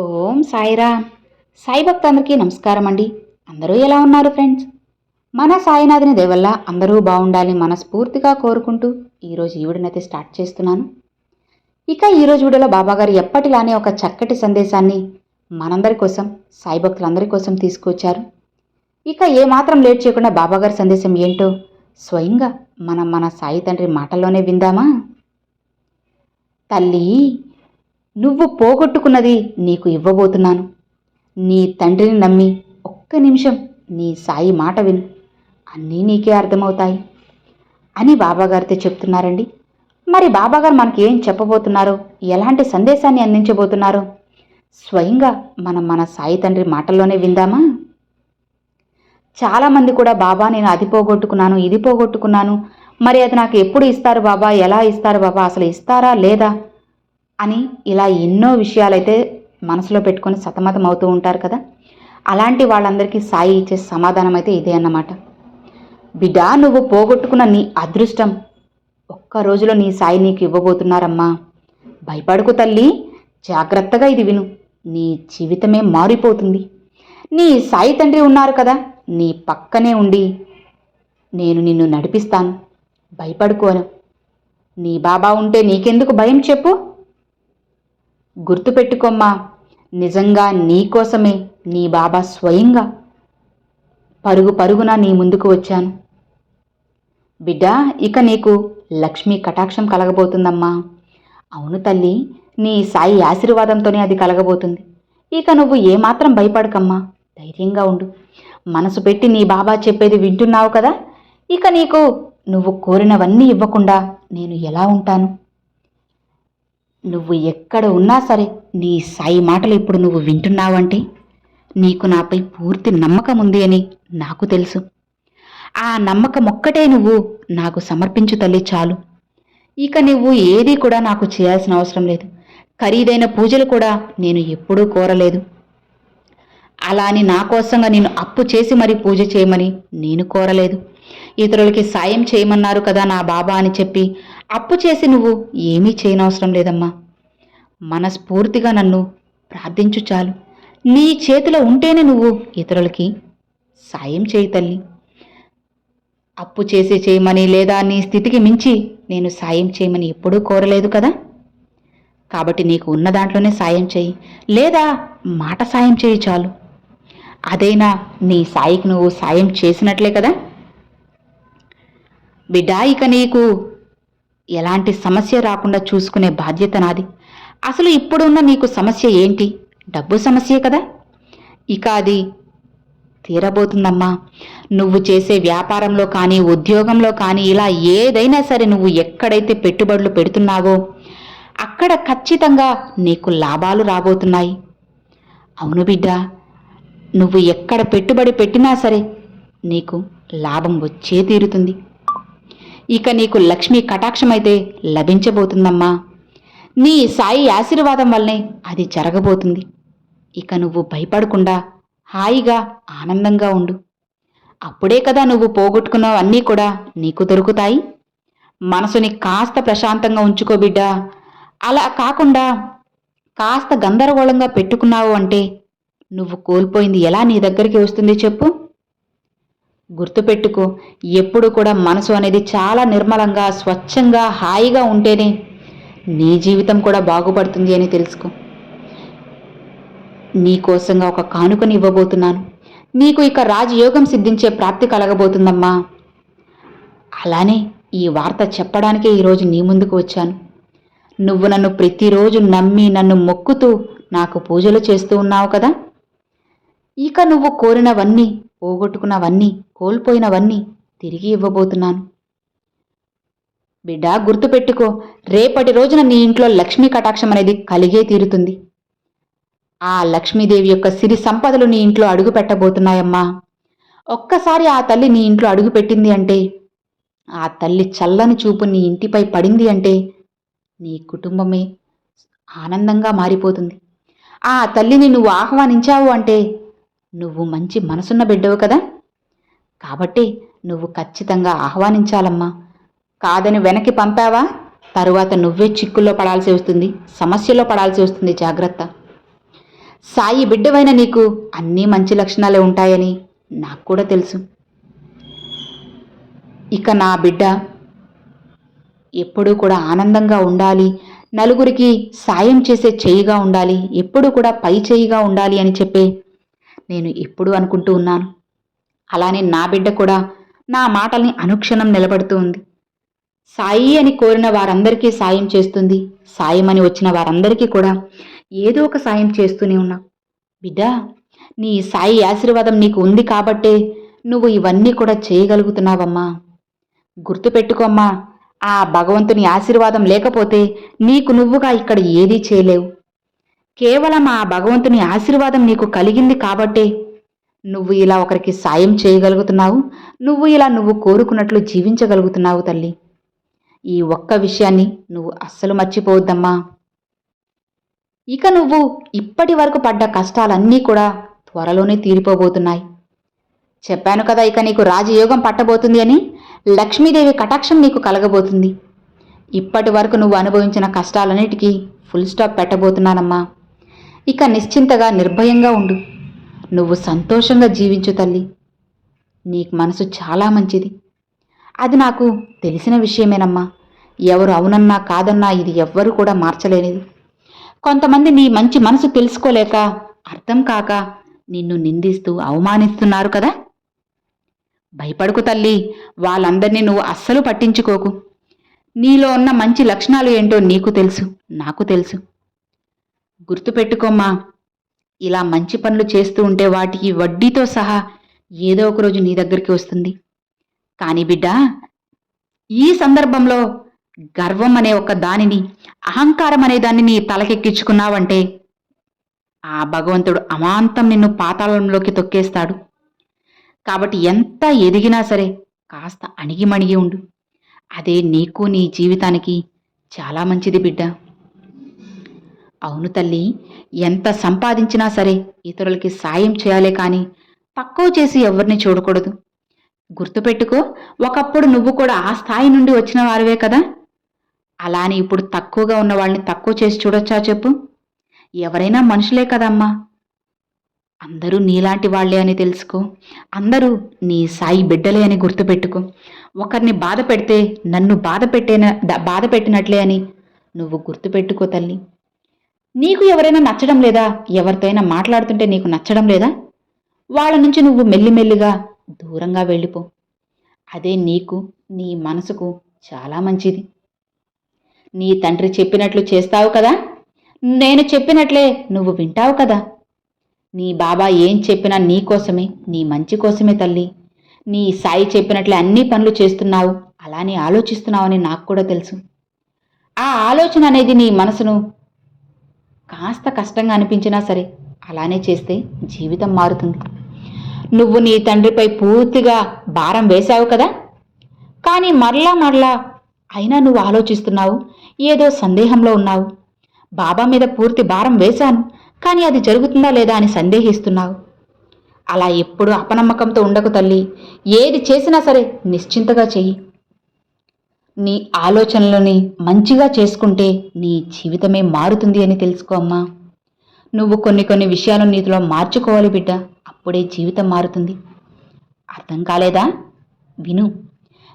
ఓం సాయిరామ్. సాయి భక్తులందరికీ నమస్కారం అండి. అందరూ ఎలా ఉన్నారు ఫ్రెండ్స్? మన సాయినాథుని దేవల్ల అందరూ బాగుండాలని మనస్ఫూర్తిగా కోరుకుంటూ ఈరోజు ఈ వీడియోనైతే స్టార్ట్ చేస్తున్నాను. ఇక ఈరోజు వీడియోలో బాబాగారు ఎప్పటిలానే ఒక చక్కటి సందేశాన్ని మనందరి కోసం సాయి భక్తులందరి కోసం తీసుకొచ్చారు. ఇక ఏమాత్రం లేట్ చేయకుండా బాబాగారి సందేశం ఏంటో స్వయంగా మనం మన సాయి తండ్రి మాటల్లోనే విందామా? తల్లి నువ్వు పోగొట్టుకున్నది నీకు ఇవ్వబోతున్నాను. నీ తండ్రిని నమ్మి ఒక్క నిమిషం నీ సాయి మాట విను. అన్నీ నీకే అర్థమవుతాయి. అని బాబాగారితో చెప్తున్నారండి. మరి బాబాగారు మనకి ఏం చెప్పబోతున్నారో ఎలాంటి సందేశాన్ని అందించబోతున్నారో స్వయంగా మనం మన సాయి తండ్రి మాటల్లోనే విందామా? చాలామంది కూడా బాబా నేను అది పోగొట్టుకున్నాను ఇది పోగొట్టుకున్నాను. మరి అది నాకు ఎప్పుడు ఇస్తారు బాబా? ఎలా ఇస్తారు బాబా? అసలు ఇస్తారా లేదా? అని ఇలా ఎన్నో విషయాలైతే మనసులో పెట్టుకొని సతమతం అవుతూ ఉంటారు కదా అలాంటి వాళ్ళందరికీ సాయి ఇచ్చే సమాధానం అయితే ఇదే అన్నమాట. బిడా నువ్వు పోగొట్టుకున్న నీ అదృష్టం ఒక్క రోజులో నీ సాయి నీకు ఇవ్వబోతున్నారమ్మా. భయపడుకు తల్లి జాగ్రత్తగా ఇది విను. నీ జీవితమే మారిపోతుంది. నీ సాయి తండ్రి ఉన్నారు కదా నీ పక్కనే ఉండి నేను నిన్ను నడిపిస్తాను. భయపడుకోను. నీ బాబా ఉంటే నీకెందుకు భయం చెప్పు? గుర్తుపెట్టుకోమ్మా నిజంగా నీకోసమే నీ బాబా స్వయంగా పరుగు పరుగున నీ ముందుకు వచ్చాను. బిడ్డా ఇక నీకు లక్ష్మీ కటాక్షం కలగబోతుందమ్మా. అవును తల్లి నీ సాయి ఆశీర్వాదంతోనే అది కలగబోతుంది. ఇక నువ్వు ఏమాత్రం భయపడకమ్మా ధైర్యంగా ఉండు. మనసు పెట్టి నీ బాబా చెప్పేది వింటున్నావు కదా? ఇక నీకు నువ్వు కోరినవన్నీ ఇవ్వకుండా నేను ఎలా ఉంటాను? నువ్వు ఎక్కడ ఉన్నా సరే నీ సాయి మాటలు ఇప్పుడు నువ్వు వింటున్నావంటే నీకు నాపై పూర్తి నమ్మకం ఉంది అని నాకు తెలుసు. ఆ నమ్మకం ఒక్కటే నువ్వు నాకు సమర్పించు తల్లి చాలు. ఇక నువ్వు ఏదీ కూడా నాకు చేయాల్సిన అవసరం లేదు. ఖరీదైన పూజలు కూడా నేను ఎప్పుడూ కోరలేదు. అలా అని నా కోసంగా నేను అప్పు చేసి మరి పూజ చేయమని నేను కోరలేదు. ఇతరులకి సాయం చేయమన్నారు కదా నా బాబా అని చెప్పి అప్పు చేసి నువ్వు ఏమీ చేయనవసరం లేదమ్మా. మనస్ఫూర్తిగా నన్ను ప్రార్థించు చాలు. నీ చేతిలో ఉంటేనే నువ్వు ఇతరులకి సాయం చేయి తల్లి. అప్పు చేసి చేయమని లేదా నీ స్థితికి మించి నేను సాయం చేయమని ఎప్పుడూ కోరలేదు కదా? కాబట్టి నీకు ఉన్న దాంట్లోనే సాయం చేయి. లేదా మాట సాయం చేయి చాలు. అదైనా నీ సాయికి నువ్వు సాయం చేసినట్లే కదా? బిడ్డా ఇక నీకు ఎలాంటి సమస్య రాకుండా చూసుకునే బాధ్యత నాది. అసలు ఇప్పుడున్న నీకు సమస్య ఏంటి? డబ్బు సమస్యే కదా. ఇక అది తీరబోతుందమ్మా. నువ్వు చేసే వ్యాపారంలో కానీ ఉద్యోగంలో కానీ ఇలా ఏదైనా సరే నువ్వు ఎక్కడైతే పెట్టుబడులు పెడుతున్నావో అక్కడ ఖచ్చితంగా నీకు లాభాలు రాబోతున్నాయి. అవును బిడ్డ నువ్వు ఎక్కడ పెట్టుబడి పెట్టినా సరే నీకు లాభం వచ్చే తీరుతుంది. ఇక నీకు లక్ష్మీ కటాక్షమైతే లభించబోతుందమ్మా. నీ సాయి ఆశీర్వాదం వల్లనే అది జరగబోతుంది. ఇక నువ్వు భయపడకుండా హాయిగా ఆనందంగా ఉండు. అప్పుడే కదా నువ్వు పోగొట్టుకున్నవన్నీ కూడా నీకు దొరుకుతాయి. మనసుని కాస్త ప్రశాంతంగా ఉంచుకో బిడ్డా. అలా కాకుండా కాస్త గందరగోళంగా పెట్టుకున్నావు అంటే నువ్వు కోల్పోయింది ఎలా నీ దగ్గరికి వస్తుంది చెప్పు. గుర్తుపెట్టుకో ఎప్పుడు కూడా మనసు అనేది చాలా నిర్మలంగా స్వచ్ఛంగా హాయిగా ఉంటేనే నీ జీవితం కూడా బాగుపడుతుంది అని తెలుసుకో. నీకోసంగా ఒక కానుకని ఇవ్వబోతున్నాను. నీకు ఇక రాజయోగం సిద్ధించే ప్రాప్తి కలగబోతుందమ్మా. అలానే ఈ వార్త చెప్పడానికే ఈరోజు నీ ముందుకు వచ్చాను. నువ్వు నన్ను ప్రతిరోజు నమ్మి నన్ను మొక్కుతూ నాకు పూజలు చేస్తూ ఉన్నావు కదా? ఇక నువ్వు కోరినవన్నీ పోగొట్టుకున్నవన్నీ కోల్పోయినవన్నీ తిరిగి ఇవ్వబోతున్నాను. బిడ్డా గుర్తుపెట్టుకో రేపటి రోజున నీ ఇంట్లో లక్ష్మీ కటాక్షం అనేది కలిగే తీరుతుంది. ఆ లక్ష్మీదేవి యొక్క సిరి సంపదలు నీ ఇంట్లో అడుగు పెట్టబోతున్నాయమ్మా. ఒక్కసారి ఆ తల్లి నీ ఇంట్లో అడుగు పెట్టింది అంటే ఆ తల్లి చల్లని చూపు నీ ఇంటిపై పడింది అంటే నీ కుటుంబమే ఆనందంగా మారిపోతుంది. ఆ తల్లిని నువ్వు ఆహ్వానించావు అంటే నువ్వు మంచి మనసున్న బిడ్డవు కదా? కాబట్టి నువ్వు ఖచ్చితంగా ఆహ్వానించాలమ్మా. కాదని వెనక్కి పంపావా? తరువాత నువ్వే చిక్కుల్లో పడాల్సి వస్తుంది సమస్యలో పడాల్సి వస్తుంది జాగ్రత్త. సాయి బిడ్డవైన నీకు అన్నీ మంచి లక్షణాలే ఉంటాయని నాకు కూడా తెలుసు. ఇక నా బిడ్డ ఎప్పుడూ కూడా ఆనందంగా ఉండాలి నలుగురికి సాయం చేసే చేయిగా ఉండాలి ఎప్పుడూ కూడా పై చేయిగా ఉండాలి అని చెప్పే నేను ఎప్పుడూ అనుకుంటూ ఉన్నాను. అలానే నా బిడ్డ కూడా నా మాటల్ని అనుక్షణం నిలబడుతూ ఉంది. సాయి అని కోరిన వారందరికీ సాయం చేస్తుంది. సాయం అని వచ్చిన వారందరికీ కూడా ఏదో ఒక సాయం చేస్తూనే ఉన్నా. బిడ్డ నీ సాయి ఆశీర్వాదం నీకు ఉంది కాబట్టే నువ్వు ఇవన్నీ కూడా చేయగలుగుతున్నావమ్మా. గుర్తుపెట్టుకోమ్మా ఆ భగవంతుని ఆశీర్వాదం లేకపోతే నీకు నువ్వుగా ఇక్కడ ఏదీ చేయలేవు. కేవలం ఆ భగవంతుని ఆశీర్వాదం నీకు కలిగింది కాబట్టే నువ్వు ఇలా ఒకరికి సాయం చేయగలుగుతున్నావు. నువ్వు ఇలా నువ్వు కోరుకున్నట్లు జీవించగలుగుతున్నావు తల్లి. ఈ ఒక్క విషయాన్ని నువ్వు అస్సలు మర్చిపోవద్దమ్మా. ఇక నువ్వు ఇప్పటి వరకు పడ్డ కష్టాలన్నీ కూడా త్వరలోనే తీరిపోబోతున్నాయి. చెప్పాను కదా ఇక నీకు రాజయోగం పట్టబోతుంది అని లక్ష్మీదేవి కటాక్షం నీకు కలగబోతుంది. ఇప్పటి వరకు నువ్వు అనుభవించిన కష్టాలన్నిటికీ ఫుల్ స్టాప్ పెట్టబోతున్నానమ్మా. ఇక నిశ్చింతగా నిర్భయంగా ఉండు. నువ్వు సంతోషంగా జీవించు తల్లి. నీకు మనసు చాలా మంచిది. అది నాకు తెలిసిన విషయమేనమ్మా. ఎవరు అవునన్నా కాదన్నా ఇది ఎవ్వరూ కూడా మార్చలేనిది. కొంతమంది నీ మంచి మనసు తెలుసుకోలేక అర్థం కాక నిన్ను నిందిస్తూ అవమానిస్తున్నారు కదా. భయపడుకు తల్లి. వాళ్ళందరినీ నువ్వు అస్సలు పట్టించుకోకు. నీలో ఉన్న మంచి లక్షణాలు ఏంటో నీకు తెలుసు నాకు తెలుసు. గుర్తుపెట్టుకోమ్మా. ఇలా మంచి పనులు చేస్తూ ఉంటే వాటికి వడ్డీతో సహా ఏదో ఒక రోజు నీ దగ్గరికి వస్తుంది. కానీ బిడ్డ ఈ సందర్భంలో గర్వం అనే ఒక దానిని అహంకారం అనే దాన్ని నీ తలకెక్కించుకున్నావంటే ఆ భగవంతుడు అమాంతం నిన్ను పాతాళంలోకి తొక్కేస్తాడు. కాబట్టి ఎంత ఎదిగినా సరే కాస్త అణిగిమణిగి ఉండు. అదే నీకు నీ జీవితానికి చాలా మంచిది బిడ్డ. అవును తల్లి ఎంత సంపాదించినా సరే ఇతరులకి సాయం చేయాలే కానీ తక్కువ చేసి ఎవరిని చూడకూడదు. గుర్తుపెట్టుకో ఒకప్పుడు నువ్వు కూడా ఆ స్థాయి నుండి వచ్చిన వారివే కదా. అలాని ఇప్పుడు తక్కువగా ఉన్న వాళ్ళని తక్కువ చేసి చూడొచ్చా చెప్పు? ఎవరైనా మనుషులే కదమ్మా. అందరూ నీలాంటి వాళ్ళే అని తెలుసుకో. అందరూ నీ సాయి బిడ్డలే అని గుర్తుపెట్టుకో. ఒకరిని బాధ పెడితే నన్ను బాధ పెట్టేన బాధ పెట్టినట్లే అని నువ్వు గుర్తుపెట్టుకో తల్లి. నీకు ఎవరైనా నచ్చడం లేదా? ఎవరితోనైనా మాట్లాడుతుంటే నీకు నచ్చడం లేదా? వాళ్ళ నుంచి నువ్వు మెల్లిమెల్లిగా దూరంగా వెళ్ళిపో. అదే నీకు నీ మనసుకు చాలా మంచిది. నీ తండ్రి చెప్పినట్లు చేస్తావు కదా? నేను చెప్పినట్లే నువ్వు వింటావు కదా? నీ బాబా ఏం చెప్పినా నీ కోసమే నీ మంచి కోసమే తల్లి. నీ సాయి చెప్పినట్లే అన్ని పనులు చేస్తున్నావు. అలానే ఆలోచిస్తున్నావని నాకు కూడా తెలుసు. ఆ ఆలోచన అనేది నీ మనసును కాస్త కష్టంగా అనిపించినా సరే అలానే చేస్తే జీవితం మారుతుంది. నువ్వు నీ తండ్రిపై పూర్తిగా భారం వేశావు కదా? కానీ మరలా మరలా అయినా నువ్వు ఆలోచిస్తున్నావు ఏదో సందేహంలో ఉన్నావు. బాబా మీద పూర్తి భారం వేశాను కానీ అది జరుగుతుందా లేదా అని సందేహిస్తున్నావు. అలా ఎప్పుడూ అపనమ్మకంతో ఉండకు తల్లి. ఏది చేసినా సరే నిశ్చింతగా చెయ్యి. నీ ఆలోచనలని మంచిగా చేసుకుంటే నీ జీవితమే మారుతుంది అని తెలుసుకో అమ్మా. నువ్వు కొన్ని కొన్ని విషయాలు నీతిలో మార్చుకోవాలి బిడ్డ. అప్పుడే జీవితం మారుతుంది. అర్థం కాలేదా? విను.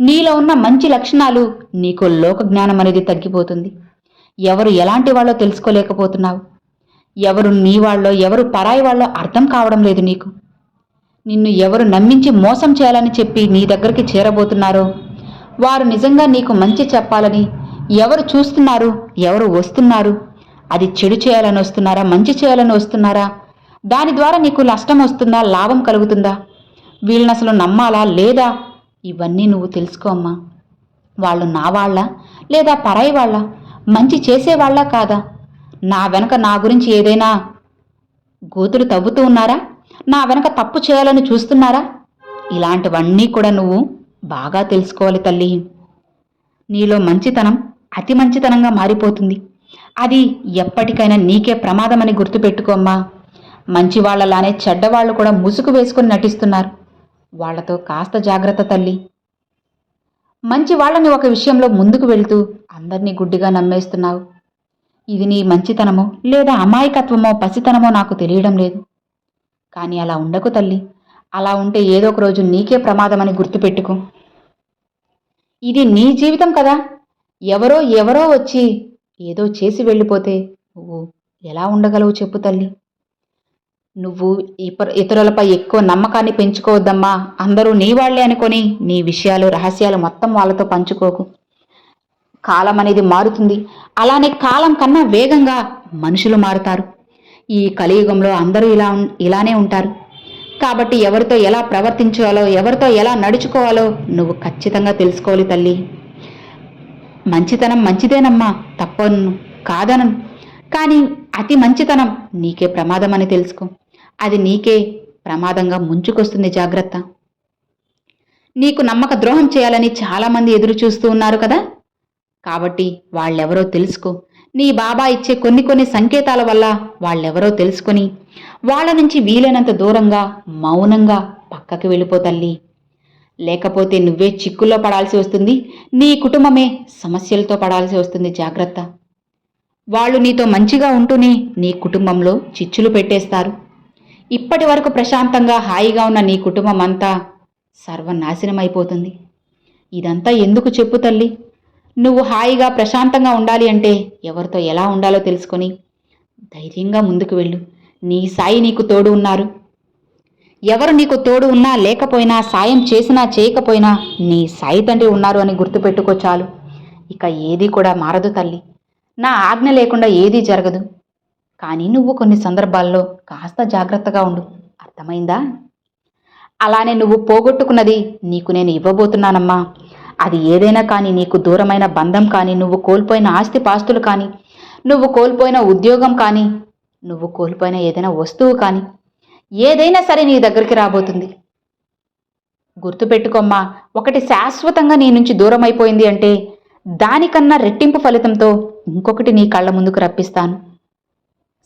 నీలో ఉన్న మంచి లక్షణాలు నీకు లోక జ్ఞానం అనేది తగ్గిపోతుంది. ఎవరు ఎలాంటి వాళ్ళో తెలుసుకోలేకపోతున్నావు. ఎవరు నీ వాళ్ళో ఎవరు పరాయి వాళ్ళో అర్థం కావడం లేదు నీకు. నిన్ను ఎవరు నమ్మించి మోసం చేయాలని చెప్పి నీ దగ్గరికి చేరబోతున్నారో వారు నిజంగా నీకు మంచి చెప్పాలని. ఎవరు చూస్తున్నారు? ఎవరు వస్తున్నారు? అది చెడు చేయాలని వస్తున్నారా? మంచి చేయాలని వస్తున్నారా? దాని ద్వారా నీకు నష్టం వస్తుందా? లాభం కలుగుతుందా? వీళ్ళని అసలు నమ్మాలా? లేదా? ఇవన్నీ నువ్వు తెలుసుకో అమ్మా. వాళ్ళు నా వాళ్ళ లేదా పరాయి వాళ్ళ? మంచి చేసేవాళ్ళ కాదా? నా వెనక నా గురించి ఏదైనా గోతులు తవ్వుతూ ఉన్నారా? నా వెనక తప్పు చేయాలని చూస్తున్నారా? ఇలాంటివన్నీ కూడా నువ్వు బాగా తెలుసుకోవాలి తల్లి. నీలో మంచితనం అతి మంచితనంగా మారిపోతుంది. అది ఎప్పటికైనా నీకే ప్రమాదమని గుర్తుపెట్టుకోమ్మా మంచి వాళ్ళలానే చెడ్డవాళ్ళు కూడా ముసుగు వేసుకుని నటిస్తున్నారు. వాళ్ళతో కాస్త జాగ్రత్త తల్లి. మంచి వాళ్ళని ఒక విషయంలో ముందుకు వెళ్తూ అందరినీ గుడ్డిగా నమ్మేస్తున్నావు. ఇది నీ మంచితనమో లేదా అమాయకత్వమో పసితనమో నాకు తెలియడం లేదు. కానీ అలా ఉండకు తల్లి. అలా ఉంటే ఏదో ఒక రోజు నీకే ప్రమాదమని గుర్తుపెట్టుకో. ఇది నీ జీవితం కదా. ఎవరో ఎవరో వచ్చి ఏదో చేసి వెళ్ళిపోతే నువ్వు ఎలా ఉండగలవు చెప్పు తల్లి. నువ్వు ఇతరులపై ఎక్కువ నమ్మకాన్ని పెంచుకోవద్దమ్మా. అందరూ నీ వాళ్ళే అనుకొని నీ విషయాలు రహస్యాలు మొత్తం వాళ్ళతో పంచుకోకు. కాలం అనేది మారుతుంది. అలానే కాలం కన్నా వేగంగా మనుషులు మారుతారు. ఈ కలియుగంలో అందరూ ఇలా ఇలానే ఉంటారు. కాబట్టి ఎవరితో ఎలా ప్రవర్తించాలో ఎవరితో ఎలా నడుచుకోవాలో నువ్వు ఖచ్చితంగా తెలుసుకోవాలి తల్లి. మంచితనం మంచిదేనమ్మా తప్పను కాదనను. కానీ అతి మంచితనం నీకే ప్రమాదం అని తెలుసుకో. అది నీకే ప్రమాదంగా ముంచుకొస్తుంది జాగ్రత్త. నీకు నమ్మక ద్రోహం చేయాలని చాలామంది ఎదురు చూస్తూ ఉన్నారు కదా? కాబట్టి వాళ్ళెవరో తెలుసుకో. నీ బాబా ఇచ్చే కొన్ని కొన్ని సంకేతాల వల్ల వాళ్ళెవరో తెలుసుకొని వాళ్ళ నుంచి వీలైనంత దూరంగా మౌనంగా పక్కకి వెళ్ళిపో తల్లి. లేకపోతే నువ్వే చిక్కుల్లో పడాల్సి వస్తుంది. నీ కుటుంబమే సమస్యలతో పడాల్సి వస్తుంది జాగ్రత్త. వాళ్ళు నీతో మంచిగా ఉంటూనే నీ కుటుంబంలో చిచ్చులు పెట్టేస్తారు. ఇప్పటి వరకు ప్రశాంతంగా హాయిగా ఉన్న నీ కుటుంబం అంతా సర్వనాశనం అయిపోతుంది ఇదంతా ఎందుకు చెప్పు తల్లి? నువ్వు హాయిగా ప్రశాంతంగా ఉండాలి అంటే ఎవరితో ఎలా ఉండాలో తెలుసుకొని ధైర్యంగా ముందుకు వెళ్ళు. నీ సాయి నీకు తోడు ఉన్నారు. ఎవరు నీకు తోడు ఉన్నా లేకపోయినా సాయం చేసినా చేయకపోయినా నీ సాయి తండ్రి ఉన్నారు అని గుర్తుపెట్టుకో చాలు. ఇక ఏది కూడా మారదు తల్లి. నా ఆజ్ఞ లేకుండా ఏదీ జరగదు. కానీ నువ్వు కొన్ని సందర్భాల్లో కాస్త జాగ్రత్తగా ఉండు. అర్థమైందా? అలానే నువ్వు పోగొట్టుకున్నది నీకు నేను ఇవ్వబోతున్నానమ్మా. అది ఏదైనా కానీ నీకు దూరమైన బంధం కానీ నువ్వు కోల్పోయిన ఆస్తి పాస్తులు కానీ నువ్వు కోల్పోయిన ఉద్యోగం కానీ నువ్వు కోల్పోయిన ఏదైనా వస్తువు కానీ ఏదైనా సరే నీ దగ్గరికి రాబోతుంది. గుర్తుపెట్టుకోమ్మా ఒకటి శాశ్వతంగా నీ నుంచి దూరం అయిపోయింది అంటే దానికన్నా రెట్టింపు ఫలితంతో ఇంకొకటి నీ కళ్ళ ముందుకు రప్పిస్తాను.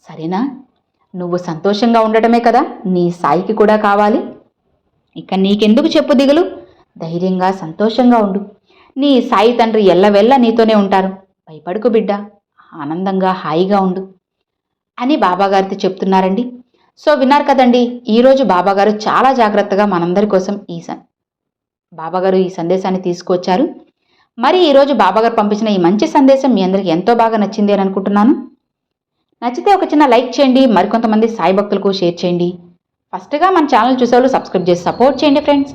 సరేనా? నువ్వు సంతోషంగా ఉండటమే కదా నీ సాయికి కూడా కావాలి. ఇక నీకెందుకు చెప్పు దిగులు? ధైర్యంగా సంతోషంగా ఉండు. నీ సాయి తండ్రి ఎల్లవెల్ల నీతోనే ఉంటారు. భయపడుకు బిడ్డ ఆనందంగా హాయిగా ఉండు అని బాబాగారితో చెప్తున్నారండి. సో విన్నారు కదండి ఈరోజు బాబాగారు చాలా జాగ్రత్తగా మనందరి కోసం ఈ స బాబాగారు ఈ సందేశాన్ని తీసుకొచ్చారు మరి ఈరోజు బాబాగారు పంపించిన ఈ మంచి సందేశం మీ అందరికి ఎంతో బాగా నచ్చింది అని అనుకుంటున్నాను. నచ్చితే ఒక చిన్న లైక్ చేయండి మరికొంతమంది సాయి భక్తులకు షేర్ చేయండి. ఫస్ట్గా మన ఛానల్ చూసేవాళ్ళు సబ్స్క్రైబ్ చేసి సపోర్ట్ చేయండి friends.